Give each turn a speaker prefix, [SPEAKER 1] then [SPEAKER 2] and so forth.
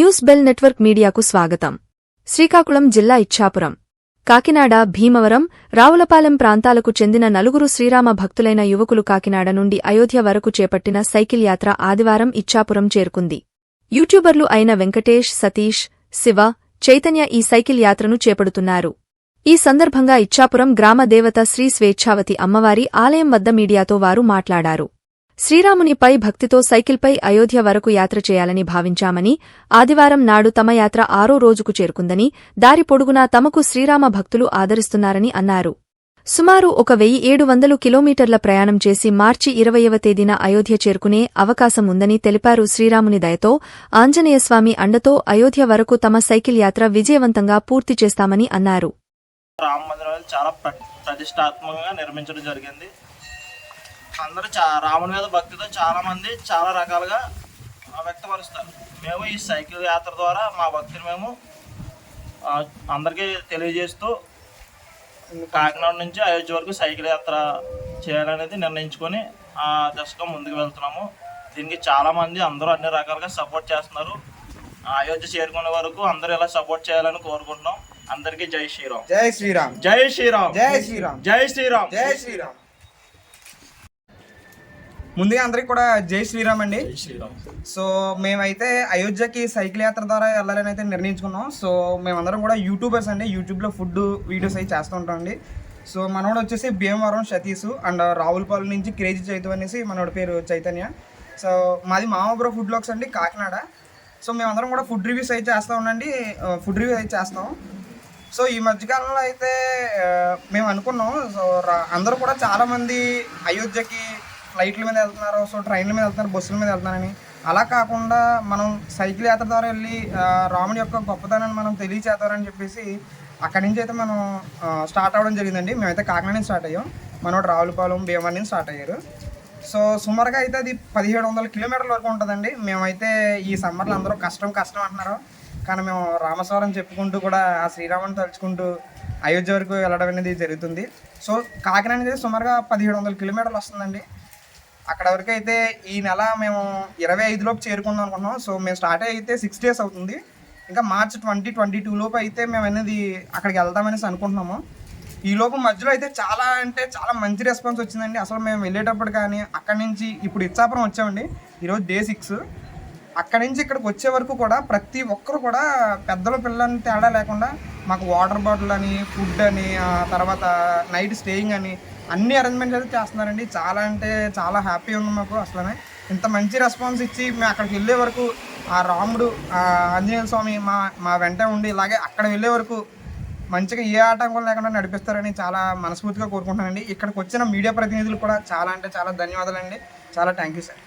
[SPEAKER 1] News bell network మీడియాకు స్వాగతం. శ్రీకాకుళం జిల్లా ఇచ్ఛాపురం కాకినాడ భీమవరం రావులపాలెం ప్రాంతాలకు చెందిన నలుగురు శ్రీరామ భక్తులైన యువకులు కాకినాడ నుండి అయోధ్య వరకు చేపట్టిన సైకిల్ యాత్ర ఆదివారం ఇచ్ఛాపురం చేరుకుంది. యూట్యూబర్లు అయిన వెంకటేష్ సతీష్ శివ చైతన్య ఈ సైకిల్ యాత్రను చేపడుతున్నారు. ఈ సందర్భంగా ఇచ్ఛాపురం గ్రామ దేవత శ్రీ స్వేచ్ఛావతి అమ్మవారి ఆలయం వద్ద మీడియాతో వారు మాట్లాడారు. శ్రీరామునిపై భక్తితో సైకిల్పై అయోధ్య వరకు యాత్ర చేయాలని భావించామని ఆదివారం నాడు తమ యాత్ర ఆరో రోజుకు చేరుకుందని దారి పొడుగునా తమకు శ్రీరామ భక్తులు ఆదరిస్తున్నారని అన్నారు. సుమారు ఒక వెయ్యి ఏడు వందలు కిలోమీటర్ల ప్రయాణం చేసి మార్చి ఇరవయవ తేదీన అయోధ్య చేరుకునే అవకాశం ఉందని తెలిపారు శ్రీరాముని దయతో ఆంజనేయస్వామి అండతో అయోధ్య వరకు తమ సైకిల్ యాత్ర విజయవంతంగా పూర్తి చేస్తామని అన్నారు.
[SPEAKER 2] రామ మందిరాలు చాలా ప్రతిష్టాత్మకంగా నిర్మించడం జరిగింది. అందరూ చా రాముని మీద భక్తితో చాలా మంది చాలా రకాలుగా వ్యక్తపరుస్తారు. మేము ఈ సైకిల్ యాత్ర ద్వారా మా భక్తిని మేము అందరికీ తెలియజేస్తూ కాకినాడ నుంచి అయోధ్య వరకు సైకిల్ యాత్ర చేయాలనేది నిర్ణయించుకొని ఆ దశగా ముందుకు వెళ్తున్నాము. దీనికి చాలా మంది అందరూ అన్ని రకాలుగా సపోర్ట్ చేస్తున్నారు. అయోధ్య చేరుకునే వరకు అందరూ ఇలా సపోర్ట్ చేయాలని కోరుకుంటున్నాం. అందరికీ జై శ్రీరామ్.
[SPEAKER 3] జై శ్రీరామ్.
[SPEAKER 2] జై శ్రీరామ్.
[SPEAKER 3] జై శ్రీరామ్.
[SPEAKER 2] జై శ్రీరామ్.
[SPEAKER 3] జై శ్రీరామ్. ముందుగా అందరికి కూడా జై శ్రీరామ్ అండి. సో మేమైతే అయోధ్యకి సైకిల్ యాత్ర ద్వారా వెళ్ళాలని అయితే నిర్ణయించుకున్నాం. సో మేమందరం కూడా యూట్యూబర్స్ అండి. యూట్యూబ్లో ఫుడ్ వీడియోస్ అయితే చేస్తూ ఉంటాం అండి. సో మనోడు వచ్చేసి భీమవరం సతీష్ అండ్ రావులపాలెం నుంచి క్రేజీ చైతు అనేసి మనోడి పేరు చైతన్య. సో మాది మామపురం ఫుడ్ బ్లాగ్స్ అండి కాకినాడ. సో మేమందరం కూడా ఫుడ్ రివ్యూస్ అయితే చేస్తూ ఉండండి. ఫుడ్ రివ్యూ అయితే చేస్తాం. సో ఈ మధ్యకాలంలో అయితే మేము అనుకున్నాం. సో అందరూ కూడా చాలామంది అయోధ్యకి ఫ్లైట్ల మీద వెళ్తున్నారు సో ట్రైన్ల మీద వెళ్తున్నారు బస్సుల మీద వెళ్తున్నారని. అలా కాకుండా మనం సైకిల్ యాత్ర ద్వారా వెళ్ళి రాముడి యొక్క గొప్పతనాన్ని మనం తెలియచేద్దామని చెప్పేసి అక్కడి నుంచి అయితే మనం స్టార్ట్ అవ్వడం జరిగిందండి. మేమైతే కాకినాడ నుంచి స్టార్ట్ అయ్యాం. మనోడు రావులపాలెం భీమవరం నుంచి స్టార్ట్ అయ్యారు. సో సుమారుగా అయితే అది పదిహేడు వందల కిలోమీటర్ల వరకు ఉంటుందండి. మేమైతే ఈ సమ్మర్లో అందరూ కష్టం కష్టం అంటున్నారు. కానీ మేము రామస్వరం చెప్పుకుంటూ కూడా ఆ శ్రీరాముని తలుచుకుంటూ అయోధ్య వరకు వెళ్ళడం అనేది జరుగుతుంది. సో కాకినాడ నుంచి సుమారుగా పదిహేడు వందల కిలోమీటర్లు వస్తుందండి. అక్కడ వరకు అయితే ఈ నెల మేము ఇరవై ఐదులోపు చేరుకుందాం అనుకుంటున్నాం. సో మేము స్టార్ట్ అయితే సిక్స్ డేస్ అవుతుంది. ఇంకా మార్చ్ ట్వంటీ ట్వంటీ టూ లోపు అయితే మేము అనేది అక్కడికి వెళ్దామనేసి అనుకుంటున్నాము. ఈ లోపు మధ్యలో అయితే చాలా అంటే చాలా మంచి రెస్పాన్స్ వచ్చిందండి. అసలు మేము వెళ్ళేటప్పుడు కానీ అక్కడి నుంచి ఇప్పుడు ఇచ్చాపురం వచ్చామండి. ఈరోజు డే సిక్స్ అక్కడి నుంచి ఇక్కడికి వచ్చే వరకు కూడా ప్రతి ఒక్కరు కూడా పెద్దల పిల్లలని తేడా లేకుండా మాకు వాటర్ బాటిల్ అని ఫుడ్ అని ఆ తర్వాత నైట్ స్టేయింగ్ అని అన్ని అరేంజ్మెంట్స్ అయితే చేస్తున్నారండి. చాలా అంటే చాలా హ్యాపీ ఉంది మాకు అసలనే. ఇంత మంచి రెస్పాన్స్ ఇచ్చి మేము అక్కడికి వెళ్ళే వరకు ఆ రాముడు ఆ ఆంజనేయ స్వామి మా మా వెంట ఉండి ఇలాగే అక్కడ వెళ్ళే వరకు మంచిగా ఏ ఆటంకం లేకుండా నడిపిస్తారని చాలా మనస్ఫూర్తిగా కోరుకుంటున్నానండి. ఇక్కడికి వచ్చిన మీడియా ప్రతినిధులు కూడా చాలా అంటే చాలా ధన్యవాదాలండి. చాలా థ్యాంక్ యూ సార్